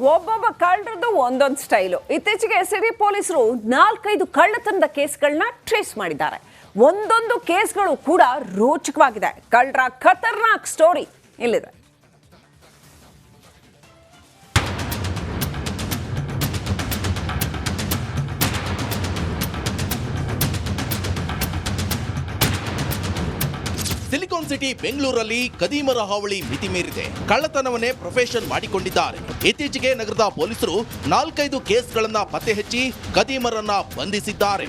ಒಬ್ಬೊಬ್ಬ ಕಳ್ಳರದ್ದು ಒಂದೊಂದು ಸ್ಟೈಲು. ಇತ್ತೀಚೆಗೆ ಸಿರಿ ಪೊಲೀಸರು ನಾಲ್ಕೈದು ಕಳ್ಳತನದ ಕೇಸ್ಗಳನ್ನ ಟ್ರೇಸ್ ಮಾಡಿದ್ದಾರೆ. ಒಂದೊಂದು ಕೇಸ್ಗಳು ಕೂಡ ರೋಚಕವಾಗಿದೆ. ಕಳ್ಳರ ಖತರ್ನಾಕ್ ಸ್ಟೋರಿ ಇಲ್ಲಿದೆ. ಸಿಲಿಕಾನ್ ಸಿಟಿ ಬೆಂಗಳೂರಲ್ಲಿ ಕದೀಮರ ಹಾವಳಿ ಮಿತಿ ಮೀರಿದೆ. ಕಳ್ಳತನವನ್ನೇ ಪ್ರೊಫೆಷನ್ ಮಾಡಿಕೊಂಡಿದ್ದಾರೆ. ಇತ್ತೀಚೆಗೆ ನಗರದ ಪೊಲೀಸರು ನಾಲ್ಕೈದು ಕೇಸ್ಗಳನ್ನ ಪತ್ತೆ ಹಚ್ಚಿ ಕದೀಮರನ್ನ ಬಂಧಿಸಿದ್ದಾರೆ.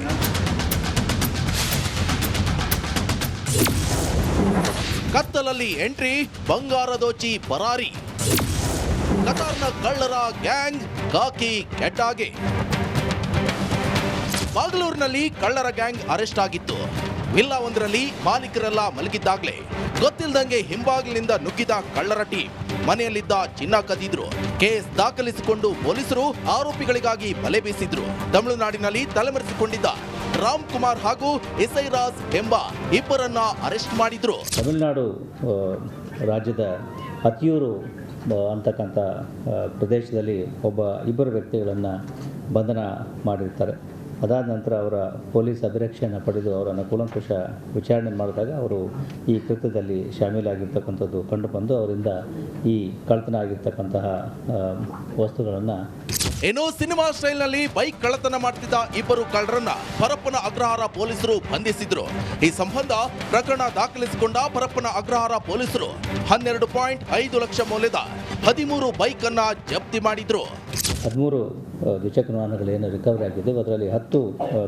ಕತ್ತಲಲ್ಲಿ ಎಂಟ್ರಿ, ಬಂಗಾರ ದೋಚಿ ಪರಾರಿ. ಕತಾರ್ನ ಕಳ್ಳರ ಗ್ಯಾಂಗ್ ಕಾಕಿ ಕೆಟ್ಟಾಗೆ. ಬಾಗಲೂರಿನಲ್ಲಿ ಕಳ್ಳರ ಗ್ಯಾಂಗ್ ಅರೆಸ್ಟ್ ಆಗಿತ್ತು. ವಿಲ್ಲಾ ಒಂದರಲ್ಲಿ ಮಾಲೀಕರೆಲ್ಲ ಮಲಗಿದ್ದಾಗಲೇ ಗೊತ್ತಿಲ್ಲದಂಗೆ ಹಿಂಬಾಗಿಲಿನಿಂದ ನುಗ್ಗಿದ ಕಳ್ಳರ ಟೀಮ್. ಮನೆಯಲ್ಲಿದ್ದ ಚಿನ್ನ ಕದಿದ್ರು. ಕೇಸ್ ದಾಖಲಿಸಿಕೊಂಡು ಪೊಲೀಸರು ಆರೋಪಿಗಳಿಗಾಗಿ ಬಲೆ ಬೀಸಿದ್ರು. ತಮಿಳುನಾಡಿನಲ್ಲಿ ತಲೆಮರೆಸಿಕೊಂಡಿದ್ದ ರಾಮ್ ಕುಮಾರ್ ಹಾಗೂ ಎಸ್ಐರಾಜ್ ಎಂಬ ಇಬ್ಬರನ್ನ ಅರೆಸ್ಟ್ ಮಾಡಿದ್ರು. ತಮಿಳುನಾಡು ರಾಜ್ಯದ ಅತಿಯೂರು ಅಂತಕ್ಕಂಥ ಪ್ರದೇಶದಲ್ಲಿ ಒಬ್ಬ ಇಬ್ಬರು ವ್ಯಕ್ತಿಗಳನ್ನು ಬಂಧನ ಮಾಡಿರ್ತಾರೆ. ಅದಾದ ನಂತರ ಅವರ ಪೊಲೀಸ್ ಅಭಿರಕ್ಷೆಯನ್ನು ಪಡೆದು ಅವರನ್ನು ಕೂಲಂಕುಷ ವಿಚಾರಣೆ ಮಾಡಿದಾಗ ಅವರು ಈ ಕೃತ್ಯದಲ್ಲಿ ಶಾಮೀಲಾಗಿರ್ತಕ್ಕಂಥದ್ದು ಕಂಡುಬಂದು ಅವರಿಂದ ಈ ಕಳ್ತನ ಆಗಿರ್ತಕ್ಕಂತಹ ವಸ್ತುಗಳನ್ನು ಏನೋ ಸಿನಿಮಾ ಸ್ಟೈಲ್ನಲ್ಲಿ ಬೈಕ್ ಕಳ್ಳತನ ಮಾಡ್ತಿದ್ದ ಇಬ್ಬರು ಕಳ್ಳರನ್ನ ಪರಪ್ಪನ ಅಗ್ರಹಾರ ಪೊಲೀಸರು ಬಂಧಿಸಿದ್ರು. ಈ ಸಂಬಂಧ ಪ್ರಕರಣ ದಾಖಲಿಸಿಕೊಂಡ ಪರಪ್ಪನ ಅಗ್ರಹಾರ ಪೊಲೀಸರು ಹನ್ನೆರಡು ಪಾಯಿಂಟ್ ಐದು ಲಕ್ಷ ಮೌಲ್ಯದ ಹದಿಮೂರು ಬೈಕ್ ಅನ್ನ ಜಪ್ತಿ ಮಾಡಿದ್ರು. ಹದಿಮೂರು ದ್ವಿಚಕ್ರ ವಾಹನಗಳು ಏನು ರಿಕವರಿ ಆಗಿದ್ದು ಅದರಲ್ಲಿ ಹತ್ತು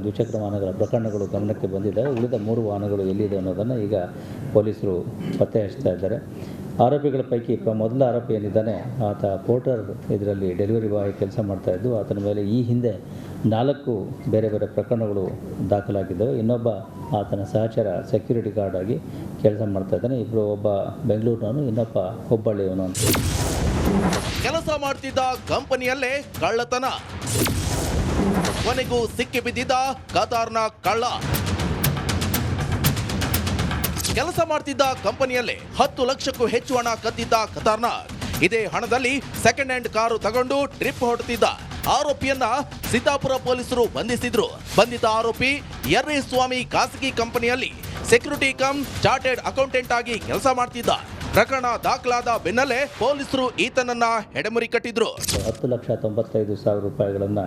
ದ್ವಿಚಕ್ರ ವಾಹನಗಳ ಪ್ರಕರಣಗಳು ಗಮನಕ್ಕೆ ಬಂದಿದ್ದಾವೆ. ಉಳಿದ ಮೂರು ವಾಹನಗಳು ಎಲ್ಲಿದೆ ಅನ್ನೋದನ್ನು ಈಗ ಪೊಲೀಸರು ಪತ್ತೆ ಹಚ್ತಾ ಇದ್ದಾರೆ. ಆರೋಪಿಗಳ ಪೈಕಿ ಮೊದಲ ಆರೋಪಿ ಏನಿದ್ದಾನೆ, ಆತ ಪೋರ್ಟರ್ ಇದರಲ್ಲಿ ಡೆಲಿವರಿ ಬಾಯ್ ಕೆಲಸ ಮಾಡ್ತಾ ಇದ್ದು, ಆತನ ಮೇಲೆ ಈ ಹಿಂದೆ ನಾಲ್ಕು ಬೇರೆ ಬೇರೆ ಪ್ರಕರಣಗಳು ದಾಖಲಾಗಿದ್ದವು. ಇನ್ನೊಬ್ಬ ಆತನ ಸಹಚರ ಸೆಕ್ಯೂರಿಟಿ ಗಾರ್ಡ್ ಆಗಿ ಕೆಲಸ ಮಾಡ್ತಾ ಇದ್ದಾನೆ. ಇಬ್ಬರು ಒಬ್ಬ ಬೆಂಗಳೂರಿನವನು, ಇನ್ನೊಬ್ಬ ಹುಬ್ಬಳ್ಳಿಯವನು ಅಂತ. ಕೆಲಸ ಮಾಡ್ತಿದ್ದ ಕಂಪನಿಯಲ್ಲೇ ಕಳ್ಳತನ. ಕೊನೆಗೂ ಸಿಕ್ಕಿ ಬಿದ್ದಿದ್ದ ಕತಾರ್ನ ಕಳ್ಳ. ಕೆಲಸ ಮಾಡ್ತಿದ್ದ ಕಂಪನಿಯಲ್ಲೇ ಹತ್ತು ಲಕ್ಷಕ್ಕೂ ಹೆಚ್ಚು ಹಣ ಕದ್ದಿದ್ದ ಕತಾರ್ನ. ಇದೇ ಹಣದಲ್ಲಿ ಸೆಕೆಂಡ್ ಹ್ಯಾಂಡ್ ಕಾರು ತಗೊಂಡು ಟ್ರಿಪ್ ಹೊರಡ್ತಿದ್ದ ಆರೋಪಿಯನ್ನ ಸಿದ್ದಾಪುರ ಪೊಲೀಸರು ಬಂಧಿಸಿದ್ರು. ಬಂಧಿತ ಆರೋಪಿ ಎರ್ರಿ ಸ್ವಾಮಿ ಖಾಸಗಿ ಕಂಪನಿಯಲ್ಲಿ ಸೆಕ್ಯೂರಿಟಿ ಕಮ್ ಚಾರ್ಟೆಡ್ ಅಕೌಂಟೆಂಟ್ ಆಗಿ ಕೆಲಸ ಮಾಡ್ತಿದ್ದ. ಪ್ರಕರಣ ದಾಖಲಾದ ಬೆನ್ನಲ್ಲೇ ಪೊಲೀಸರು ಈತನನ್ನ ಹೆಡೆಮುರಿ ಕಟ್ಟಿದ್ರು. ಹತ್ತು ಲಕ್ಷ ತೊಂಬತ್ತೈದು ಸಾವಿರ ರೂಪಾಯಿಗಳನ್ನು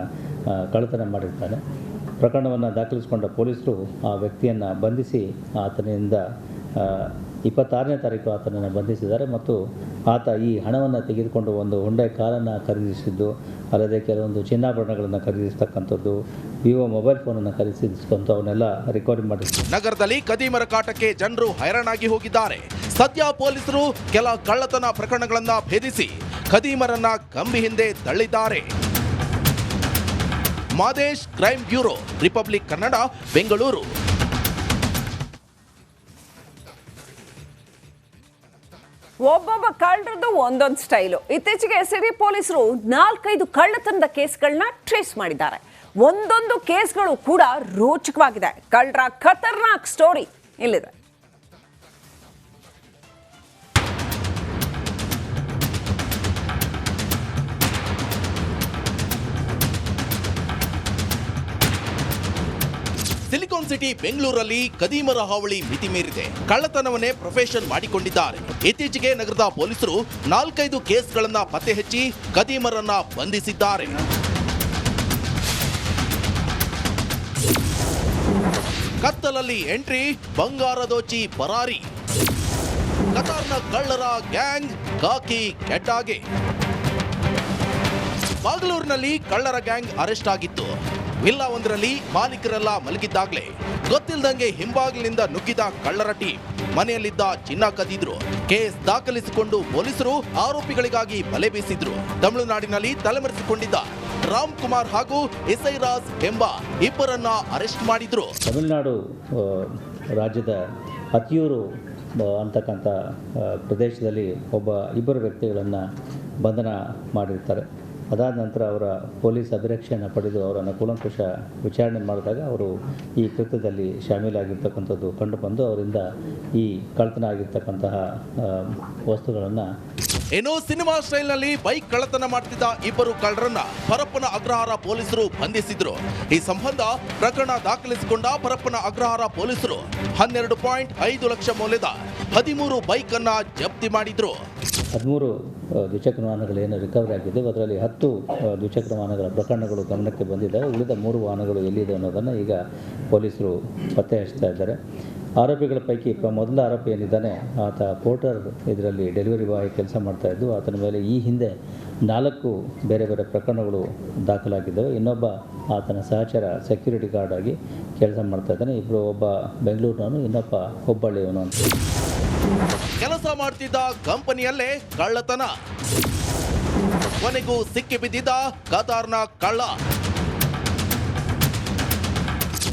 ಕಳತನ ಮಾಡಿರ್ತಾನೆ. ಪ್ರಕರಣವನ್ನು ದಾಖಲಿಸಿಕೊಂಡ ಪೊಲೀಸರು ಆ ವ್ಯಕ್ತಿಯನ್ನು ಬಂಧಿಸಿ ಆತನಿಂದ ಇಪ್ಪತ್ತಾರನೇ ತಾರೀಕು ಆತನನ್ನು ಬಂಧಿಸಿದ್ದಾರೆ ಮತ್ತು ಆತ ಈ ಹಣವನ್ನು ತೆಗೆದುಕೊಂಡು ಒಂದು ಹೊಂಡೆ ಕಾರನ್ನು ಖರೀದಿಸಿದ್ದು, ಅಲ್ಲದೆ ಕೆಲವೊಂದು ಚಿನ್ನಾಭರಣಗಳನ್ನು ಖರೀದಿಸ್ತಕ್ಕಂಥದ್ದು, ವಿವೋ ಮೊಬೈಲ್ ಫೋನನ್ನು ಖರೀದಿಸಿದಂಥ ಅವನ್ನೆಲ್ಲ ರೆಕಾರ್ಡ್ ಮಾಡಿ ನಗರದಲ್ಲಿ ಕದೀಮರ ಕಾಟಕ್ಕೆ ಜನರು ಹೈರಾಣಾಗಿ ಹೋಗಿದ್ದಾರೆ. ಸದ್ಯ ಪೊಲೀಸರು ಕೆಲ ಕಳ್ಳತನ ಪ್ರಕರಣಗಳನ್ನು ಭೇದಿಸಿ ಖದೀಮರನ್ನ ಕಂಬಿ ಹಿಂದೆ ತಳ್ಳಿದ್ದಾರೆ. Madesh crime bureau, Republic Kannada, Bengaluru. ಒಬ್ಬೊಬ್ಬ ಕಳ್ಳರದ್ದು ಒಂದೊಂದು ಸ್ಟೈಲು. ಇತ್ತೀಚೆಗೆ ಸಿರಿ ಪೊಲೀಸರು ನಾಲ್ಕೈದು ಕಳ್ಳತನದ ಕೇಸ್ಗಳನ್ನ ಟ್ರೇಸ್ ಮಾಡಿದ್ದಾರೆ. ಒಂದೊಂದು ಕೇಸ್ಗಳು ಕೂಡ ರೋಚಕವಾಗಿದೆ. ಕಳ್ಳರ ಖತರ್ನಾಕ್ ಸ್ಟೋರಿ ಇಲ್ಲಿದೆ. ಸಿಲಿಕಾನ್ ಸಿಟಿ ಬೆಂಗಳೂರಲ್ಲಿ ಕದೀಮರ ಹಾವಳಿ ಮಿತಿ ಮೀರಿದೆ. ಕಳ್ಳತನವನ್ನೇ ಪ್ರೊಫೆಷನ್ ಮಾಡಿಕೊಂಡಿದ್ದಾರೆ. ಇತ್ತೀಚೆಗೆ ನಗರದ ಪೊಲೀಸರು ನಾಲ್ಕೈದು ಕೇಸ್ಗಳನ್ನ ಪತ್ತೆ ಹಚ್ಚಿ ಕದೀಮರನ್ನ ಬಂಧಿಸಿದ್ದಾರೆ. ಕತ್ತಲಲ್ಲಿ ಎಂಟ್ರಿ, ಬಂಗಾರ ದೋಚಿ ಪರಾರಿ. ಕತಾರ್ನ ಕಳ್ಳರ ಗ್ಯಾಂಗ್ ಕಾಕಿ ಕೆಟ್ಟಾಗೆ. ಬಾಗಲೂರಿನಲ್ಲಿ ಕಳ್ಳರ ಗ್ಯಾಂಗ್ ಅರೆಸ್ಟ್ ಆಗಿತ್ತು. ವಿಲ್ಲಾ ಒಂದರಲ್ಲಿ ಮಾಲೀಕರೆಲ್ಲ ಮಲಗಿದ್ದಾಗಲೇ ಗೊತ್ತಿಲ್ಲದಂಗೆ ಹಿಂಬಾಗಿಲಿನಿಂದ ನುಗ್ಗಿದ ಕಳ್ಳರ ಟೀಮ್ ಮನೆಯಲ್ಲಿದ್ದ ಚಿನ್ನ ಕದಿದ್ರು. ಕೇಸ್ ದಾಖಲಿಸಿಕೊಂಡು ಪೊಲೀಸರು ಆರೋಪಿಗಳಿಗಾಗಿ ಬಲೆ ಬೀಸಿದ್ರು. ತಮಿಳುನಾಡಿನಲ್ಲಿ ತಲೆಮರೆಸಿಕೊಂಡಿದ್ದ ರಾಮ್ ಕುಮಾರ್ ಹಾಗೂ ಇಸೈರಾಜ್ ಎಂಬ ಇಬ್ಬರನ್ನ ಅರೆಸ್ಟ್ ಮಾಡಿದ್ರು. ತಮಿಳುನಾಡು ರಾಜ್ಯದ ಅತಿಯೂರು ಅಂತಕ್ಕಂಥ ಪ್ರದೇಶದಲ್ಲಿ ಒಬ್ಬ ಇಬ್ಬರು ವ್ಯಕ್ತಿಗಳನ್ನು ಬಂಧನ ಮಾಡಿರ್ತಾರೆ. ಅದಾದ ನಂತರ ಅವರ ಪೊಲೀಸ್ ಅಭಿರಕ್ಷೆಯನ್ನು ಪಡೆದು ಅವರನ್ನು ಕೂಲಂಕುಷ ವಿಚಾರಣೆ ಮಾಡಿದಾಗ ಅವರು ಈ ಕೃತ್ಯದಲ್ಲಿ ಶಾಮೀಲಾಗಿರ್ತಕ್ಕಂಥದ್ದು ಕಂಡುಬಂದು ಅವರಿಂದ ಈ ಕಳ್ಳತನ ಆಗಿರ್ತಕ್ಕಂತಹ ವಸ್ತುಗಳನ್ನು ಏನೋ ಸಿನಿಮಾ ಸ್ಟೈಲ್ನಲ್ಲಿ ಬೈಕ್ ಕಳ್ಳತನ ಮಾಡ್ತಿದ್ದ ಇಬ್ಬರು ಕಳ್ಳರನ್ನ ಪರಪ್ಪನ ಅಗ್ರಹಾರ ಪೊಲೀಸರು ಬಂಧಿಸಿದ್ರು. ಈ ಸಂಬಂಧ ಪ್ರಕರಣ ದಾಖಲಿಸಿಕೊಂಡ ಪರಪ್ಪನ ಅಗ್ರಹಾರ ಪೊಲೀಸರು ಹನ್ನೆರಡು ಪಾಯಿಂಟ್ ಐದು ಲಕ್ಷ ಮೌಲ್ಯದ ಹದಿಮೂರು ಬೈಕ್ ಅನ್ನ ಜಪ್ತಿ ಮಾಡಿದ್ರು. ಹದಿಮೂರು ದ್ವಿಚಕ್ರ ವಾಹನಗಳು ಏನು ರಿಕವರಿ ಆಗಿದೆ ಅದರಲ್ಲಿ ಹತ್ತು ದ್ವಿಚಕ್ರ ವಾಹನಗಳ ಪ್ರಕರಣಗಳು ಗಮನಕ್ಕೆ ಬಂದಿದ್ದಾವೆ ಉಳಿದ ಮೂರು ವಾಹನಗಳು ಎಲ್ಲಿದೆ ಅನ್ನೋದನ್ನು ಈಗ ಪೊಲೀಸರು ಪತ್ತೆ ಹಚ್ತಾ ಇದ್ದಾರೆ. ಆರೋಪಿಗಳ ಪೈಕಿ ಮೊದಲ ಆರೋಪಿ ಏನಿದ್ದಾನೆ, ಆತ ಪೋರ್ಟರ್ ಇದರಲ್ಲಿ ಡೆಲಿವರಿ ಬಾಯ್ ಕೆಲಸ ಮಾಡ್ತಾ ಇದ್ದು, ಆತನ ಮೇಲೆ ಈ ಹಿಂದೆ ನಾಲ್ಕು ಬೇರೆ ಬೇರೆ ಪ್ರಕರಣಗಳು ದಾಖಲಾಗಿದ್ದವು. ಇನ್ನೊಬ್ಬ ಆತನ ಸಹಚರ ಸೆಕ್ಯೂರಿಟಿ ಗಾರ್ಡ್ ಆಗಿ ಕೆಲಸ ಮಾಡ್ತಾ ಇದ್ದಾನೆ. ಇಬ್ಬರು ಒಬ್ಬ ಬೆಂಗಳೂರಿನವನು, ಇನ್ನೊಬ್ಬ ಹುಬ್ಬಳ್ಳಿಯವನು ಅಂತ. ಕೆಲಸ ಮಾಡ್ತಿದ್ದ ಕಂಪನಿಯಲ್ಲೇ ಕಳ್ಳತನ. ಕೊನೆಗೂ ಸಿಕ್ಕಿ ಬಿದ್ದಿದ್ದ ಕತಾರ್ನ ಕಳ್ಳ.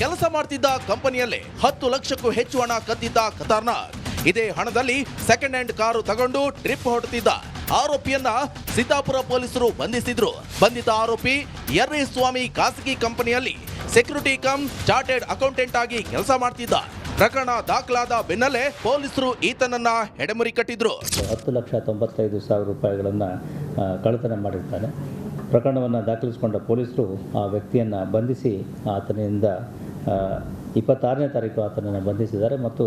ಕೆಲಸ ಮಾಡ್ತಿದ್ದ ಕಂಪನಿಯಲ್ಲೇ ಹತ್ತು ಲಕ್ಷಕ್ಕೂ ಹೆಚ್ಚು ಹಣ ಕದ್ದಿದ್ದ ಕತಾರ್ನ. ಇದೇ ಹಣದಲ್ಲಿ ಸೆಕೆಂಡ್ ಹ್ಯಾಂಡ್ ಕಾರು ತಗೊಂಡು ಟ್ರಿಪ್ ಹೊರಟಿದ್ದ ಆರೋಪಿಯನ್ನ ಸೀತಾಪುರ ಪೊಲೀಸರು ಬಂಧಿಸಿದ್ರು. ಬಂಧಿತ ಆರೋಪಿ ಎರ್ರಿ ಸ್ವಾಮಿ ಖಾಸಗಿ ಕಂಪನಿಯಲ್ಲಿ ಸೆಕ್ಯೂರಿಟಿ ಕಮ್ ಚಾರ್ಟೆಡ್ ಅಕೌಂಟೆಂಟ್ ಆಗಿ ಕೆಲಸ ಮಾಡ್ತಿದ್ದ. ಪ್ರಕರಣ ದಾಖಲಾದ ಬೆನ್ನಲ್ಲೇ ಪೊಲೀಸರು ಈತನನ್ನ ಹೆಡೆಮುರಿ ಕಟ್ಟಿದ್ರು. ಹತ್ತು ಲಕ್ಷ ತೊಂಬತ್ತೈದು ಸಾವಿರ ರೂಪಾಯಿಗಳನ್ನು ಕಳತನ ಮಾಡಿರ್ತಾನೆ. ಪ್ರಕರಣವನ್ನು ದಾಖಲಿಸಿಕೊಂಡ ಪೊಲೀಸರು ಆ ವ್ಯಕ್ತಿಯನ್ನು ಬಂಧಿಸಿ ಆತನಿಂದ ಇಪ್ಪತ್ತಾರನೇ ತಾರೀಕು ಆತನನ್ನು ಬಂಧಿಸಿದ್ದಾರೆ ಮತ್ತು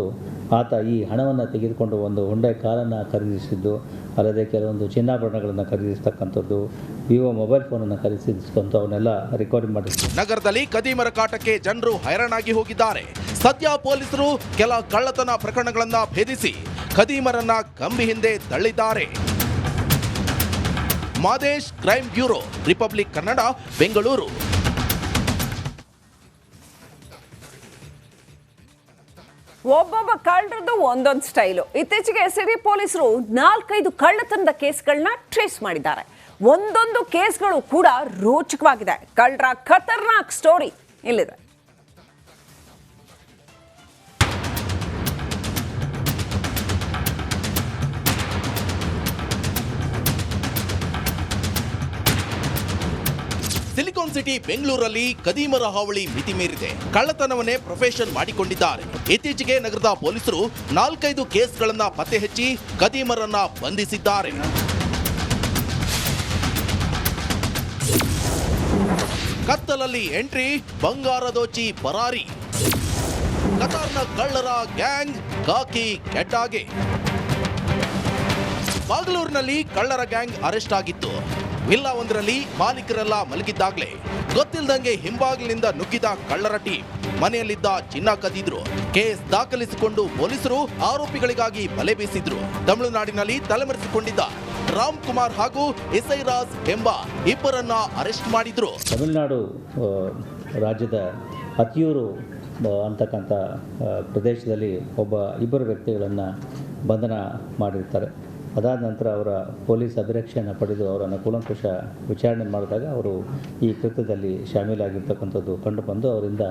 ಆತ ಈ ಹಣವನ್ನು ತೆಗೆದುಕೊಂಡು ಒಂದು ಹೊಂಡೆ ಕಾರನ್ನು ಖರೀದಿಸಿದ್ದು, ಅಲ್ಲದೆ ಕೆಲವೊಂದು ಚಿನ್ನಾಭರಣಗಳನ್ನು ಖರೀದಿಸ್ತಕ್ಕಂಥದ್ದು, ವಿವೋ ಮೊಬೈಲ್ ಫೋನನ್ನು ಖರೀದಿಸಿದಂಥ ಅವನ್ನೆಲ್ಲ ರಿಕವರಿ ನಗರದಲ್ಲಿ ಕದೀಮರ ಕಾಟಕ್ಕೆ ಜನರು ಹೈರಾಣಾಗಿ ಹೋಗಿದ್ದಾರೆ. ಸದ್ಯ ಪೊಲೀಸರು ಕೆಲ ಕಳ್ಳತನ ಪ್ರಕರಣಗಳನ್ನು ಭೇದಿಸಿ ಖದೀಮರನ್ನ ಕಂಬಿ ಹಿಂದೆ ತಳ್ಳಿದ್ದಾರೆ. Madesh crime bureau, Republic Kannada, Bengaluru. ಒಬ್ಬೊಬ್ಬ ಕಳ್ಳರದ್ದು ಒಂದೊಂದು ಸ್ಟೈಲು. ಇತ್ತೀಚೆಗೆ ಸಿರಿ ಪೊಲೀಸರು ನಾಲ್ಕೈದು ಕಳ್ಳತನದ ಕೇಸ್ಗಳನ್ನ ಟ್ರೇಸ್ ಮಾಡಿದ್ದಾರೆ. ಒಂದೊಂದು ಕೇಸ್ಗಳು ಕೂಡ ರೋಚಕವಾಗಿದೆ. ಕಳ್ಳರ ಖತರ್ನಾಕ್ ಸ್ಟೋರಿ ಇಲ್ಲಿದೆ. ಸಿಲಿಕಾನ್ ಸಿಟಿ ಬೆಂಗಳೂರಲ್ಲಿ ಕದೀಮರ ಹಾವಳಿ ಮಿತಿ ಮೀರಿದೆ. ಕಳ್ಳತನವನ್ನೇ ಪ್ರೊಫೆಷನ್ ಮಾಡಿಕೊಂಡಿದ್ದಾರೆ. ಇತ್ತೀಚೆಗೆ ನಗರದ ಪೊಲೀಸರು ನಾಲ್ಕೈದು ಕೇಸ್ಗಳನ್ನ ಪತ್ತೆ ಹಚ್ಚಿ ಕದೀಮರನ್ನ ಬಂಧಿಸಿದ್ದಾರೆ. ಕತ್ತಲಲ್ಲಿ ಎಂಟ್ರಿ, ಬಂಗಾರ ದೋಚಿ ಪರಾರಿ. ಕತಾರ್ನ ಕಳ್ಳರ ಗ್ಯಾಂಗ್ ಕಾಕಿ ಕೆಟ್ಟಾಗೆ. ಬಾಗಲೂರಿನಲ್ಲಿ ಕಳ್ಳರ ಗ್ಯಾಂಗ್ ಅರೆಸ್ಟ್ ಆಗಿತ್ತು. ವಿಲ್ಲಾ ಒಂದರಲ್ಲಿ ಮಾಲೀಕರೆಲ್ಲ ಮಲಗಿದ್ದಾಗಲೇ ಗೊತ್ತಿಲ್ಲದಂಗೆ ಹಿಂಬಾಗಿಲಿಂದ ನುಗ್ಗಿದ ಕಳ್ಳರ ಟೀಮ್ ಮನೆಯಲ್ಲಿದ್ದ ಚಿನ್ನ ಕದಿದ್ರು. ಕೇಸ್ ದಾಖಲಿಸಿಕೊಂಡು ಪೊಲೀಸರು ಆರೋಪಿಗಳಿಗಾಗಿ ಬಲೆ ಬೀಸಿದ್ರು. ತಮಿಳುನಾಡಿನಲ್ಲಿ ತಲೆಮರೆಸಿಕೊಂಡಿದ್ದ ರಾಮ್ ಕುಮಾರ್ ಹಾಗೂ ಇಸೈರಾಜ್ ಎಂಬ ಇಬ್ಬರನ್ನ ಅರೆಸ್ಟ್ ಮಾಡಿದ್ರು. ತಮಿಳುನಾಡು ರಾಜ್ಯದ ಅತಿಯೂರು ಅಂತಕ್ಕಂಥ ಪ್ರದೇಶದಲ್ಲಿ ಒಬ್ಬ ಇಬ್ಬರು ವ್ಯಕ್ತಿಗಳನ್ನು ಬಂಧನ ಮಾಡಿರ್ತಾರೆ. ಅದಾದ ನಂತರ ಅವರ ಪೊಲೀಸ್ ಅಭಿರಕ್ಷೆಯನ್ನು ಪಡೆದು ಅವರನ್ನು ಕೂಲಂಕುಷ ವಿಚಾರಣೆ ಮಾಡಿದಾಗ ಅವರು ಈ ಕೃತ್ಯದಲ್ಲಿ ಶಾಮೀಲಾಗಿರ್ತಕ್ಕಂಥದ್ದು ಕಂಡುಬಂದು ಅವರಿಂದ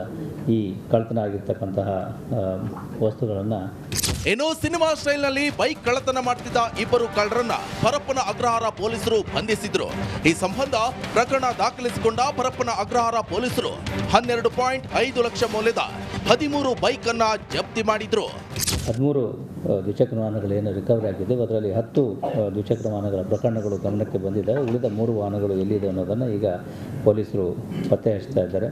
ಈ ಕಳ್ತನ ಆಗಿರ್ತಕ್ಕಂತಹ ವಸ್ತುಗಳನ್ನು ಏನೋ ಸಿನಿಮಾ ಸ್ಟೈಲ್ನಲ್ಲಿ ಬೈಕ್ ಕಳ್ಳತನ ಮಾಡ್ತಿದ್ದ ಇಬ್ಬರು ಕಳ್ಳರನ್ನ ಪರಪ್ಪನ ಅಗ್ರಹಾರ ಪೊಲೀಸರು ಬಂಧಿಸಿದ್ರು. ಈ ಸಂಬಂಧ ಪ್ರಕರಣ ದಾಖಲಿಸಿಕೊಂಡ ಪರಪ್ಪನ ಅಗ್ರಹಾರ ಪೊಲೀಸರು ಹನ್ನೆರಡು ಪಾಯಿಂಟ್ ಐದು ಲಕ್ಷ ಮೌಲ್ಯದ ಹದಿಮೂರು ಬೈಕ್ ಅನ್ನ ಜಪ್ತಿ ಮಾಡಿದ್ರು. ಹದಿಮೂರು ದ್ವಿಚಕ್ರ ಏನು ರಿಕವರಿ ಆಗಿದೆ ಅದರಲ್ಲಿ ಹತ್ತು ದ್ವಿಚಕ್ರ ವಾಹನಗಳ ಪ್ರಕರಣಗಳು ಗಮನಕ್ಕೆ ಬಂದಿದ್ದಾವೆ ಉಳಿದ ಮೂರು ವಾಹನಗಳು ಎಲ್ಲಿದೆ ಅನ್ನೋದನ್ನು ಈಗ ಪೊಲೀಸರು ಪತ್ತೆ ಹಚ್ತಾ ಇದ್ದಾರೆ.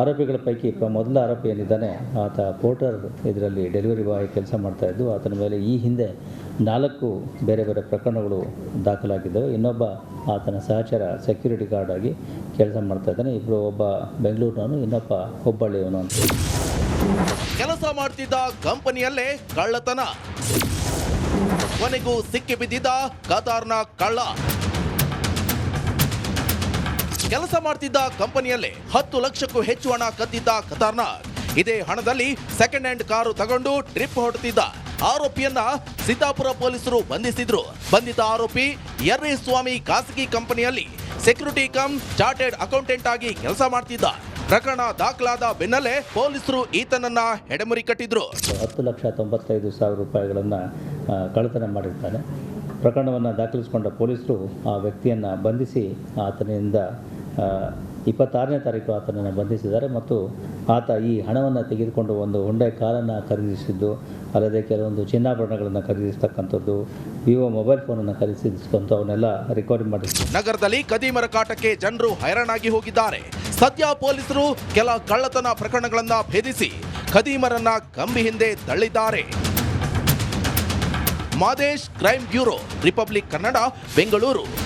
ಆರೋಪಿಗಳ ಪೈಕಿ ಮೊದಲ ಆರೋಪಿ ಏನಿದ್ದಾನೆ, ಆತ ಪೋರ್ಟರ್ ಇದರಲ್ಲಿ ಡೆಲಿವರಿ ಬಾಯ್ ಕೆಲಸ ಮಾಡ್ತಾ ಇದ್ದು, ಆತನ ಮೇಲೆ ಈ ಹಿಂದೆ ನಾಲ್ಕು ಬೇರೆ ಬೇರೆ ಪ್ರಕರಣಗಳು ದಾಖಲಾಗಿದ್ದವು. ಇನ್ನೊಬ್ಬ ಆತನ ಸಹಚರ ಸೆಕ್ಯೂರಿಟಿ ಗಾರ್ಡ್ ಆಗಿ ಕೆಲಸ ಮಾಡ್ತಾ ಇದ್ದಾನೆ. ಇಬ್ಬರು ಒಬ್ಬ ಬೆಂಗಳೂರಿನವನು, ಇನ್ನೊಬ್ಬ ಹುಬ್ಬಳ್ಳಿಯವನು ಅಂತ. ಕೆಲಸ ಮಾಡ್ತಿದ್ದ ಕಂಪನಿಯಲ್ಲೇ ಕಳ್ಳತನ. ಕೊನೆಗೂ ಸಿಕ್ಕಿ ಬಿದ್ದಿದ್ದ ಕತಾರ್ನ ಕಳ್ಳ. ಕೆಲಸ ಮಾಡ್ತಿದ್ದ ಕಂಪನಿಯಲ್ಲೇ ಹತ್ತು ಲಕ್ಷಕ್ಕೂ ಹೆಚ್ಚು ಹಣ ಕದ್ದಿದ್ದ ಕತಾರ್ನ. ಇದೇ ಹಣದಲ್ಲಿ ಸೆಕೆಂಡ್ ಹ್ಯಾಂಡ್ ಕಾರು ತಗೊಂಡು ಟ್ರಿಪ್ ಹೊರಟಿದ್ದ ಆರೋಪಿಯನ್ನ ಸೀತಾಪುರ ಪೊಲೀಸರು ಬಂಧಿಸಿದ್ರು. ಬಂಧಿತ ಆರೋಪಿ ಎರ್ರಿ ಸ್ವಾಮಿ ಖಾಸಗಿ ಕಂಪನಿಯಲ್ಲಿ ಸೆಕ್ಯೂರಿಟಿ ಕಮ್ ಚಾರ್ಟೆಡ್ ಅಕೌಂಟೆಂಟ್ ಆಗಿ ಕೆಲಸ ಮಾಡ್ತಿದ್ದ. ಪ್ರಕರಣ ದಾಖಲಾದ ಬೆನ್ನಲ್ಲೇ ಪೊಲೀಸರು ಈತನನ್ನ ಹೆಡೆಮುರಿ ಕಟ್ಟಿದ್ರು. ಹತ್ತು ಲಕ್ಷ ತೊಂಬತ್ತೈದು ಸಾವಿರ ರೂಪಾಯಿಗಳನ್ನು ಕಳ್ಳತನ ಮಾಡಿರ್ತಾನೆ. ಪ್ರಕರಣವನ್ನು ದಾಖಲಿಸಿಕೊಂಡ ಪೊಲೀಸರು ಆ ವ್ಯಕ್ತಿಯನ್ನು ಬಂಧಿಸಿ ಆತನಿಂದ ಇಪ್ಪತ್ತಾರನೇ ತಾರೀಕು ಆತನನ್ನು ಬಂಧಿಸಿದ್ದಾರೆ ಮತ್ತು ಆತ ಈ ಹಣವನ್ನು ತೆಗೆದುಕೊಂಡು ಒಂದು ಹೊಂಡೆ ಕಾರನ್ನು ಖರೀದಿಸಿದ್ದು, ಅಲ್ಲದೆ ಕೆಲವೊಂದು ಚಿನ್ನಾಭರಣಗಳನ್ನು ಖರೀದಿಸ್ತಕ್ಕಂಥದ್ದು, ವಿವೋ ಮೊಬೈಲ್ ಫೋನನ್ನು ಖರೀದಿಸಿದಂಥವನ್ನೆಲ್ಲ ರೆಕಾರ್ಡ್ ಮಾಡಿ ನಗರದಲ್ಲಿ ಕದೀಮರ ಕಾಟಕ್ಕೆ ಜನರು ಹೈರಾಣಾಗಿ ಹೋಗಿದ್ದಾರೆ. ಸದ್ಯ ಪೊಲೀಸರು ಕೆಲ ಕಳ್ಳತನ ಪ್ರಕರಣಗಳನ್ನು ಭೇದಿಸಿ ಖದೀಮರನ್ನ ಕಂಬಿ ಹಿಂದೆ ತಳ್ಳಿದ್ದಾರೆ. Madesh crime bureau, Republic Kannada, Bengaluru.